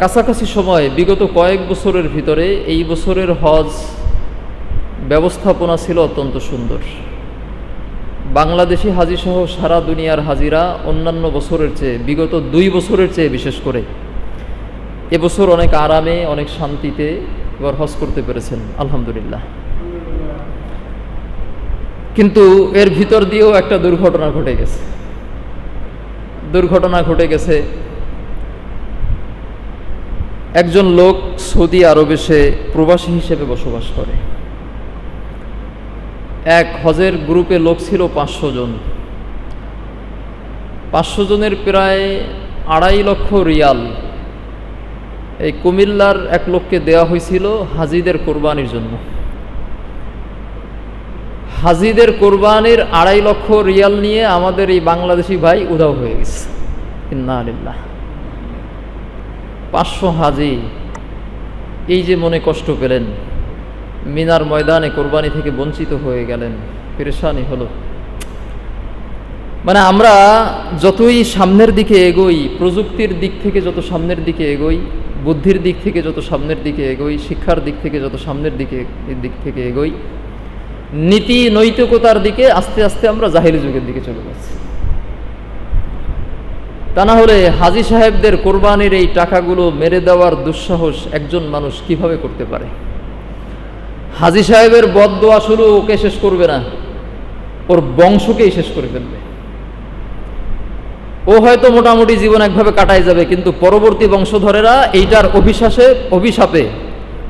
কাছাকাছি সময়, বিগত কয়েক বছরের ভিতরে এই বছরের হজ ব্যবস্থাপনা ছিল অত্যন্ত সুন্দর। বাংলাদেশি হাজি সহ সারা দুনিয়ার হাজিরা অন্যান্য বছরের চেয়ে, বিগত দুই বছরের চেয়ে বিশেষ করে। এবছর অনেক আরামে, অনেক শান্তিতে এবার হজ করতে পেরেছেন, আলহামদুলিল্লাহ। কিন্তু এর ভিতর দিয়েও একটা দুর্ঘটনা ঘটে গেছে। দুর্ঘটনা ঘটে গেছে একজন লোক সৌদি আরবে সে প্রবাসী হিসেবে বসবাস করে। এক হজের গ্রুপে লোক ছিল পাঁচশো জন। পাঁচশো জনের প্রায় আড়াই লক্ষ রিয়াল। এই কুমিল্লার এক লোককে দেওয়া হয়েছিল হাজিদের কোরবানির জন্য। হাজিদের কোরবানির আড়াই লক্ষ রিয়াল নিয়ে আমাদের এই বাংলাদেশি ভাই উধাও হয়ে গেছে। ইন্না আলিল্লাহ পাঁচশো হাজি। এই যে মনে কষ্ট পেলেন, মিনার ময়দানে কোরবানি থেকে বঞ্চিত হয়ে গেলেন, পেরেশানি হলো। মানে আমরা যতই সামনের দিকে এগোই, প্রযুক্তির দিক থেকে যত সামনের দিকে এগোই, বুদ্ধির দিক থেকে যত সামনের দিকে এগোই, শিক্ষার দিক থেকে যত সামনের দিকে, দিক থেকে এগোই, নীতি নৈতিকতার দিকে আস্তে আস্তে আমরা জাহিলি যুগের দিকে চলে যাচ্ছি। তা না হলে হাজি সাহেবদের কোরবানির এই টাকাগুলো মেরে দেওয়ার দুঃসাহস একজন মানুষ কীভাবে করতে পারে? হাজি সাহেবের বদ দোয়া শুরু ওকে শেষ করবে না, ওর বংশকেই শেষ করে ফেলবে। ও হয়তো মোটামুটি জীবন একভাবে কাটাই যাবে, কিন্তু পরবর্তী বংশধরেরা এইটার অভিশ্বাসে অভিশাপে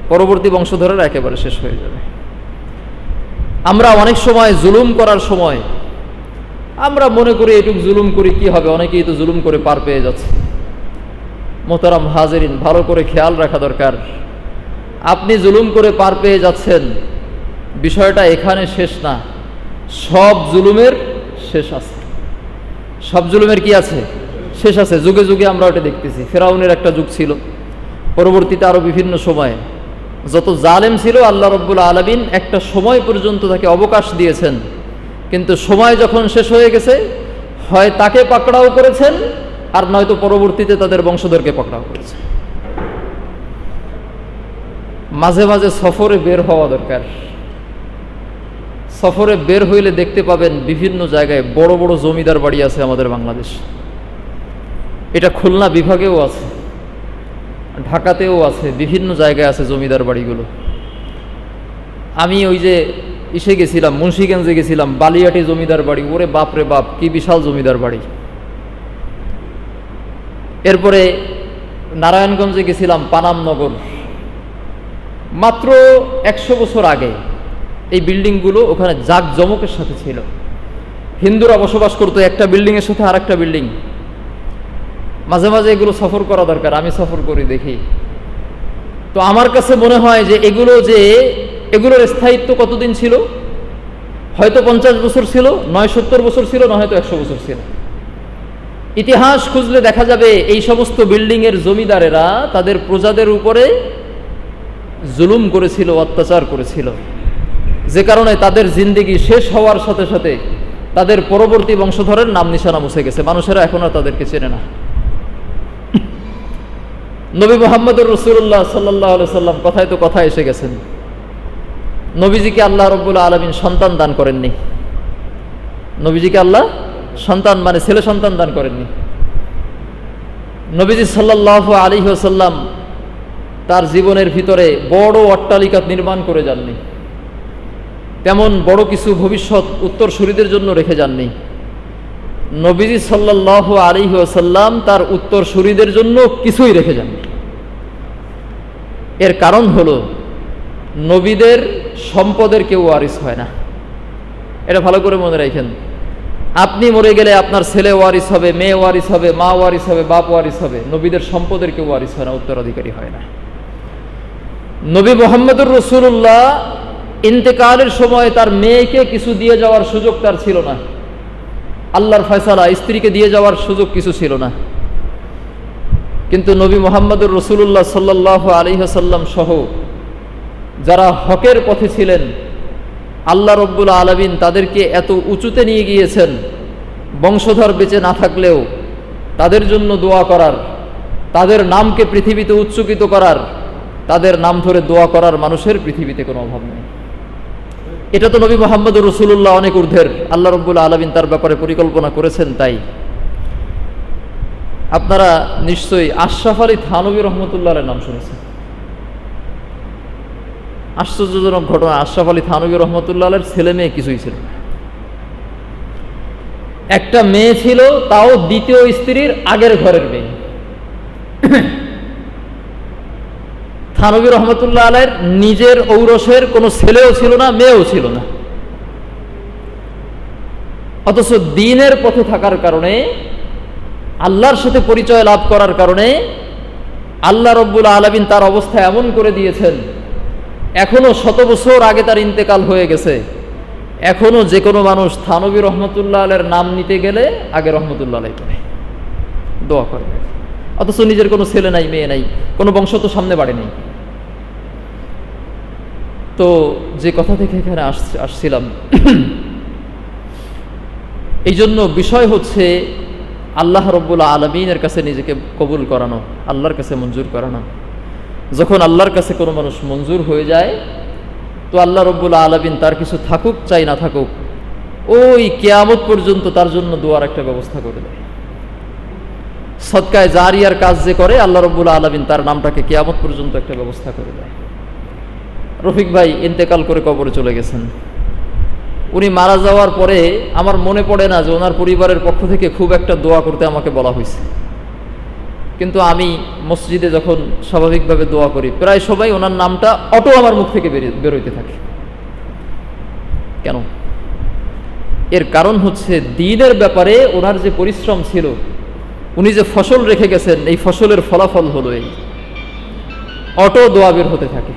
পরবর্তী বংশধরেরা একেবারে শেষ হয়ে যাবে। আমরা অনেক সময় জুলুম করার সময় আমরা মনে করি এটুক জুলুম করি, কি হবে? অনেকেই তো জুলুম করে পার পেয়ে যাচ্ছে। মোতারাম হাজেরিন, ভালো করে খেয়াল রাখা দরকার। আপনি জুলুম করে পার পেয়ে যাচ্ছেন, বিষয়টা এখানে শেষ না। সব জুলুমের শেষ আছে। সব জুলুমের কি আছে? শেষ আছে। যুগে যুগে আমরা ওটা দেখতেছি। ফেরাউনের একটা যুগ ছিল। পরবর্তীতে আরও বিভিন্ন সময়ে। যত জালেম ছিল, আল্লাহ রব্বুল আলমিন একটা সময় পর্যন্ত তাকে অবকাশ দিয়েছেন। কিন্তু সময় যখন শেষ হয়ে গেছে, হয় তাকে পাকড়াও করেছেন, আর নয়তো পরবর্তীতে তাদের বংশধরকে পাকড়াও করেছেন। মাঝে মাঝে সফরে বের হওয়া দরকার। সফরে বের হইলে দেখতে পাবেন বিভিন্ন জায়গায় বড় বড় জমিদার বাড়ি আছে আমাদের বাংলাদেশ। এটা খুলনা বিভাগেও আছে, ঢাকাতেও আছে, বিভিন্ন জায়গায় আছে জমিদার বাড়িগুলো। আমি ওই যে ইসে গেছিলাম, মুন্সিগঞ্জে গেছিলাম, বালিয়াটি জমিদার বাড়ি। ওরে বাপ রে বাপ, কি বিশাল জমিদার বাড়ি। এরপরে নারায়ণগঞ্জে গেছিলাম পানামনগর মাত্র একশো বছর আগে এই বিল্ডিংগুলো ওখানে জাক জমকের সাথে ছিল। হিন্দুরা বসবাস করতো একটা বিল্ডিংয়ের সাথে আর একটা বিল্ডিং। মাঝে মাঝে এগুলো সফর করা দরকার, আমি সফর করি দেখি। তো আমার কাছে মনে হয় যে এগুলো যে এগুলোর স্থায়িত্ব কতদিন ছিল? হয়তো পঞ্চাশ বছর ছিল, নয় সত্তর বছর ছিল, না হয়তো একশো বছর ছিল। ইতিহাস খুঁজলে দেখা যাবে এই সমস্ত বিল্ডিংয়ের জমিদারেরা তাদের প্রজাদের উপরে জুলুম করেছিল, অত্যাচার করেছিল। যে কারণে তাদের জিন্দিগি শেষ হওয়ার সাথে সাথে তাদের পরবর্তী বংশধরের নাম নিশানা মুছে গেছে। মানুষেরা এখন আর তাদেরকে চেনে না। নবী মোহাম্মদুর রসুল্লাহ সাল্লাহ সাল্লাম কথায় তো কথা এসে গেছেন। নবীজিকে আল্লাহ রব্বুল আলমিন সন্তান দান করেননি। নবীজিকে আল্লাহ সন্তান মানে ছেলে সন্তান দান করেননি। নবীজি সাল্লাহ আলী সাল্লাম তার জীবনের ভিতরে বড় অট্টালিকা নির্মাণ করে যাননি। তেমন বড় কিছু ভবিষ্যৎ উত্তরসূরিদের জন্য রেখে যাননি। নবীজি সাল্লাহ আলী সাল্লাম তার উত্তরসূরিদের জন্য কিছুই রেখে যাননি। এর কারণ হলো নবীদের সম্পদের কেউ ওয়ারিস হয় না। এটা ভালো করে মনে রাখেন। আপনি মরে গেলে আপনার ছেলে ওয়ারিস হবে, মেয়ে ওয়ারিস হবে, মা ওয়ারিস হবে, বাপ ওয়ারিস হবে, নবীদের সম্পদের কেউ ওয়ারিস হয় না, উত্তরাধিকারী হয় না। নবী মোহাম্মদুর রসুল্লাহ ইন্তেকালের সময় তার মেয়েকে কিছু দিয়ে যাওয়ার সুযোগ তার ছিল না। আল্লাহর ফয়সালা, স্ত্রীকে দিয়ে যাওয়ার সুযোগ কিছু ছিল না। কিন্তু নবী মোহাম্মদুর রসুল্লাহ সাল্লাহ আলিহাসাল্লাম সহ যারা হকের পথে ছিলেন, আল্লাহ রব্বুল আলমিন তাদেরকে এত উঁচুতে নিয়ে গিয়েছেন, বংশধর বেঁচে না থাকলেও তাদের জন্য দোয়া করার, তাদের নামকে পৃথিবীতে উচ্চকিত করার, তাদের নাম ধরে দোয়া করার মানুষের পৃথিবীতে কোনো অভাব নেই। এটা তো নবী মোহাম্মদ রসুল্লাহ অনেক ঊর্ধ্বের, আল্লাহ রব্বুল আলমিন তার ব্যাপারে পরিকল্পনা করেছেন তাই। আপনারা নিশ্চয়ই আশরাফ আলী থানবী রহমতুল্লাহের নাম শুনেছেন। আশ্চর্যজনক ঘটনা। আশরাফ আলী থানবী রহমতুল্লাহের ছেলে মেয়ে কিছুই ছিল একটা মেয়ে ছিল, তাও দ্বিতীয় স্ত্রীর আগের ঘরের মেয়ে। থানবী রহমতুল্লাহ আলের নিজের ঔরসের কোনো ছেলেও ছিল না, মেয়েও ছিল না। অথচ দিনের পথে থাকার কারণে, আল্লাহর সাথে পরিচয় লাভ করার কারণে, আল্লাহ রব্বুল আলমিন তার অবস্থা এমন করে দিয়েছেন এখনও শত বছর আগে তার ইন্তেকাল হয়ে গেছে। এখনও যে কোনো মানুষ থানবী রহমতুল্লাহ আলের নাম নিতে গেলে আগে রহমতুল্লাহ আলাই করে দোয়া করে। অথচ নিজের কোনো ছেলে নাই, মেয়ে নাই, কোনো বংশ তো সামনে বাড়ে নেই তো যে কথা থেকে এখানে আস- আসছিলাম, এই জন্য বিষয় হচ্ছে আল্লাহ রব্বুল আলমিনের কাছে নিজেকে কবুল করানো, আল্লাহর কাছে মঞ্জুর করানো। যখন আল্লাহর কাছে কোনো মানুষ মঞ্জুর হয়ে যায়, তো আল্লাহ রব্বুল আলমিন তার কিছু থাকুক, চাই না থাকুক, ওই কেয়ামত পর্যন্ত তার জন্য দোয়ার একটা ব্যবস্থা করে দেয়। সৎকায় জারিয়ার কাজ যে করে, আল্লাহ রব্বুল আলমিন তার নামটাকে কেয়ামত পর্যন্ত একটা ব্যবস্থা করে দেয়। রফিক ভাই ইন্তেকাল করে কবরে চলে গেছেন। উনি মারা যাওয়ার পরে আমার মনে পড়ে না যে ওনার পরিবারের পক্ষ থেকে খুব একটা দোয়া করতে আমাকে বলা হয়েছে। কিন্তু আমি মসজিদে যখন স্বাভাবিকভাবে দোয়া করি, প্রায় সবাই ওনার নামটা অটো আমার মুখ থেকে বেরোইতে থাকে। কেন? এর কারণ হচ্ছে দিনের ব্যাপারে ওনার যে পরিশ্রম ছিল, উনি যে ফসল রেখে গেছেন, এই ফসলের ফলাফল হলো এই। অটো দোয়া বের হতে থাকে।